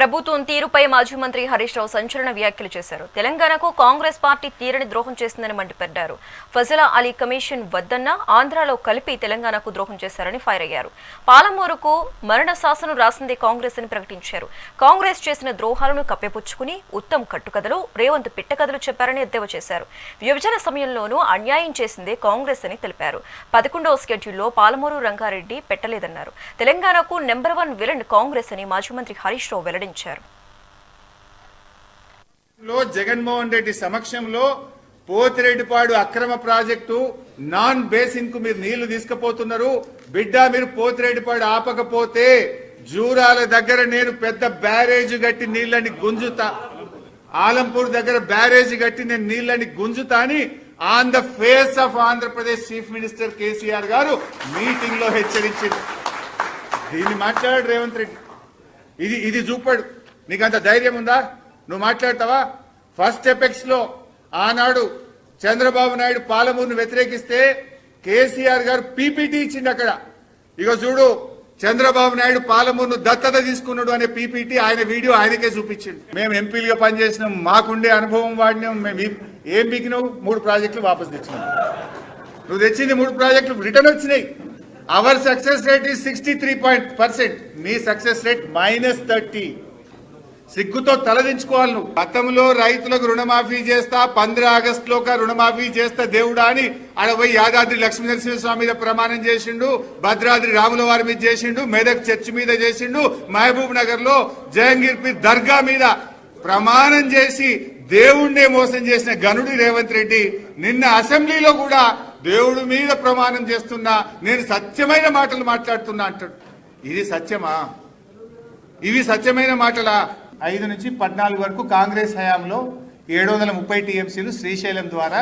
ప్రభుత్వం తీరుపై మాజీ మంత్రి హరీష్ రావు సంచలన వ్యాఖ్యలు చేశారు. తెలంగాణకు కాంగ్రెస్ పార్టీ తీరని ద్రోహం చేసిందని మండిపడ్డారు. ఫజలా అలీ కమిషన్ వద్దన్న ఆంధ్రాలో కలిపి తెలంగాణకు ద్రోహం చేశారని ఫైర్ అయ్యారు. పాలమూరుకు మరణ శాసనం రాసిందే కాంగ్రెస్ అని ప్రకటించారు. కాంగ్రెస్ చేసిన ద్రోహాలను కప్పెపుచ్చుకుని ఉత్తమ్ కట్టుకథలు రేవంత్ పిట్టకథలు చెప్పారని ఎద్దేవా చేశారు. విభజన సమయంలోనూ అన్యాయం చేసిందే కాంగ్రెస్ అని తెలిపారు. పదకొండవ స్కెడ్యూల్లో పాలమూరు రంగారెడ్డి పెట్టలేదన్నారు. తెలంగాణకు నెంబర్ వన్ విలన్ కాంగ్రెస్ అని మాజీ మంత్రి హరీష్ రావు వెల్లడించారు. లో జగన్మోహన్ రెడ్డి సమక్షంలో పోతిరెడ్డిపాడు అక్రమ ప్రాజెక్టు నాన్ బేసిన్కు మీరు నీళ్ళు తీసుకుపోతున్నారు. బిడ్డ మీరు పోతిరెడ్డిపాడు ఆపకపోతే జూరాల దగ్గర నేను పెద్ద బ్యారేజ్ కట్టి నీళ్ళని గుంజుతా. ఆలంపూర్ దగ్గర బ్యారేజ్ కట్టి నేను నీళ్ళని గుంజుతా అని on the face of Andhra Pradesh chief minister KCR garu మీటింగ్లో హెచ్చరించింది. దీన్ని మాట్లాడాడు రేవంత్ రెడ్డి. ఇది ఇది చూపాడు. నీకు అంత ధైర్యం ఉందా? నువ్వు మాట్లాడతావా? ఫస్ట్ ఎపెక్స్లో ఆనాడు చంద్రబాబు నాయుడు పాలమూరును వ్యతిరేకిస్తే కేసీఆర్ గారు పీపీటీ ఇచ్చింది అక్కడ. ఇక చూడు చంద్రబాబు నాయుడు పాలమూరును దత్తత తీసుకున్నాడు అనే పీపీటీ ఆయన వీడియో ఆయనకే చూపించింది మేము ఎంపీలుగా పనిచేసినాం మాకుండే అనుభవం వాడినాం మేము ఏం బిగినావు? మూడు ప్రాజెక్టులు వాపసు తెచ్చినాం. నువ్వు తెచ్చింది మూడు ప్రాజెక్టులు రిటర్న్ వచ్చినాయి. అవర్ సక్సెస్ రేట్ ఈ సిక్స్టీ త్రీ పాయింట్ పర్సెంట్ మీ సక్సెస్ రేట్ మైనస్ థర్టీ సిగ్గుతో తలదించుకోవాలి నువ్వు. గతంలో రైతులకు రుణమాఫీ చేస్తా పంద్ర ఆగస్ట్ లోక రుణమాఫీ చేస్తా దేవుడా అని ఆడ పోయి యాదాద్రి లక్ష్మీ నరసింహస్వామి మీద ప్రమాణం చేసిండు భద్రాద్రి రాముల వారి మీద చేసిండు మెదక్ చర్చి మీద చేసిండు మహబూబ్ నగర్లో జహంగీర్పి దర్గా మీద ప్రమాణం చేసి దేవుణ్ణే మోసం చేసిన గనుడి రేవంత్ రెడ్డి నిన్న అసెంబ్లీలో కూడా దేవుడి మీద ప్రమాణం చేస్తున్నా నేను సత్యమైన మాటలు మాట్లాడుతున్నా అంటాడు. ఇది సత్యమా? ఇవి సత్యమైన మాటలా? ఐదు నుంచి పద్నాలుగు వరకు కాంగ్రెస్ హయాంలో ఏడు వందల ముప్పై టీఎంసీలు శ్రీశైలం ద్వారా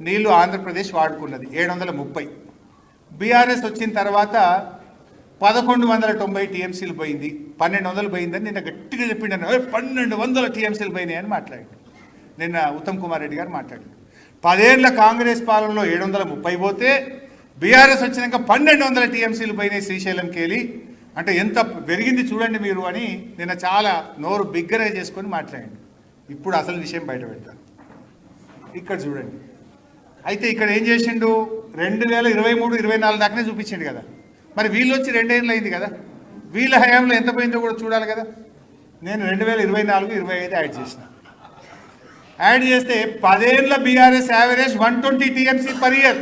నీళ్ళు ఆంధ్రప్రదేశ్ వాడుకున్నది. ఏడు వందల ముప్పై. బీఆర్ఎస్ వచ్చిన తర్వాత పదకొండు వందల తొంభై టీఎంసీలు పోయింది. పన్నెండు వందలు పోయిందని నిన్న గట్టిగా చెప్పిండను. పన్నెండు వందల టీఎంసీలు పోయినాయని మాట్లాడాడు. నిన్న ఉత్తమ్ కుమార్ రెడ్డి గారు మాట్లాడాడు. పదేళ్ళ కాంగ్రెస్ పాలనలో ఏడు వందల ముప్పై పోతే బీఆర్ఎస్ వచ్చినాక పన్నెండు వందల టీఎంసీలు పోయినాయి శ్రీశైలంకి వెళ్ళి అంటే ఎంత పెరిగింది చూడండి మీరు అని నిన్న చాలా నోరు బిగ్గరగా చేసుకొని మాట్లాడండి ఇప్పుడు అసలు విషయం బయట పెడతాను ఇక్కడ చూడండి. అయితే ఇక్కడ ఏం చేసిండు? రెండు వేల ఇరవై మూడు ఇరవై నాలుగు దాకానే చూపించిండు కదా. మరి వీళ్ళు వచ్చి రెండేళ్ళు అయింది కదా. వీళ్ళ హయాంలో ఎంత పోయిందో కూడా చూడాలి కదా. నేను రెండు వేల ఇరవై నాలుగు ఇరవై ఐదు యాడ్ చేసినా. యాడ్ చేస్తే పదేళ్ళ BRS average one twenty TMC per year.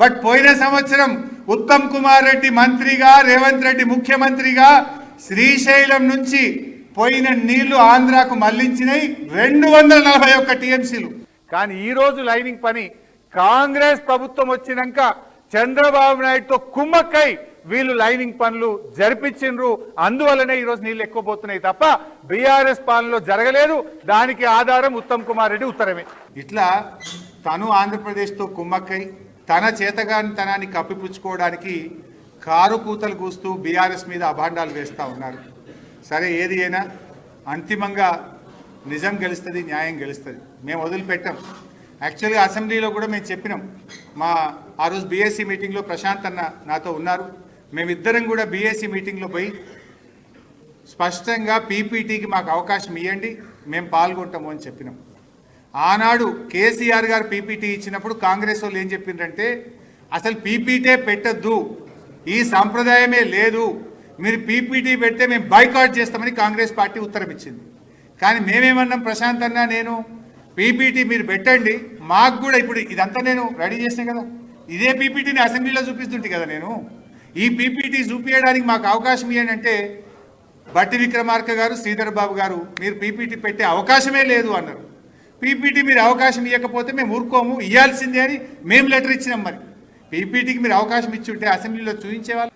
But పోయిన సంవత్సరం ఉత్తమ్ కుమార్ రెడ్డి మంత్రిగా రేవంత్ రెడ్డి ముఖ్యమంత్రిగా శ్రీశైలం నుంచి పోయిన నీళ్ళు ఆంధ్రాకు మళ్ళించినాయి రెండు వందల నలభై ఒక్క టీఎంసీలు. కానీ ఈ రోజు లైనింగ్ పని కాంగ్రెస్ ప్రభుత్వం వచ్చినాక చంద్రబాబు నాయుడుతో కుమ్మక్కై వీళ్ళు లైనింగ్ పనులు జరిపించిండ్రు. అందువల్లనే ఈరోజు నీళ్ళు ఎక్కువ పోతున్నాయి తప్ప బీఆర్ఎస్ పాలనలో జరగలేదు. దానికి ఆధారం ఉత్తమ్ కుమార్ రెడ్డి ఉత్తరమే. ఇట్లా తను ఆంధ్రప్రదేశ్తో కుమ్మక్కై తన చేతగానితనాన్ని కప్పిపుచ్చుకోవడానికి కారు కూతలు కూస్తూ బీఆర్ఎస్ మీద అభాండాలు వేస్తూ ఉన్నారు. సరే ఏది అయినా అంతిమంగా నిజం గెలుస్తుంది న్యాయం గెలుస్తుంది. మేము వదిలిపెట్టాం. యాక్చువల్గా అసెంబ్లీలో కూడా మేము చెప్పినాం. మా ఆ రోజు బీఎస్సీ మీటింగ్లో ప్రశాంత్ అన్న నాతో ఉన్నారు. మేమిద్దరం కూడా బీఎస్సీ మీటింగ్లో పోయి స్పష్టంగా పీపీటీకి మాకు అవకాశం ఇవ్వండి మేము పాల్గొంటాము అని చెప్పినాం. ఆనాడు కేసీఆర్ గారు పీపీటీ ఇచ్చినప్పుడు కాంగ్రెస్ వాళ్ళు ఏం చెప్పిండ్రంటే అసలు పీపీటే పెట్టద్దు. ఈ సంప్రదాయమే లేదు. మీరు పీపీటీ పెడితే మేము బైకాట్ చేస్తామని కాంగ్రెస్ పార్టీ ఉత్తరం ఇచ్చింది. కానీ మేమేమన్నాం ప్రశాంత్ నేను పీపీటీ మీరు పెట్టండి. మాకు కూడా ఇప్పుడు ఇదంతా నేను రెడీ చేసినా కదా. ఇదే పీపీటీని అసెంబ్లీలో చూపిస్తుంటే కదా నేను. ఈ పీపీటీ చూపించడానికి మాకు అవకాశం ఏంటంటే అంటే బట్టి విక్రమార్క గారు శ్రీధర్ బాబు గారు మీరు పీపీటీ పెట్టే అవకాశమే లేదు అన్నారు. పీపీటీ మీరు అవకాశం ఇవ్వకపోతే మేము ఊరుకోము ఇవ్వాల్సిందే అని మేము లెటర్ ఇచ్చినాం మరి. పీపీటీకి మీరు అవకాశం ఇచ్చి ఉంటే అసెంబ్లీలో చూపించేవాళ్ళు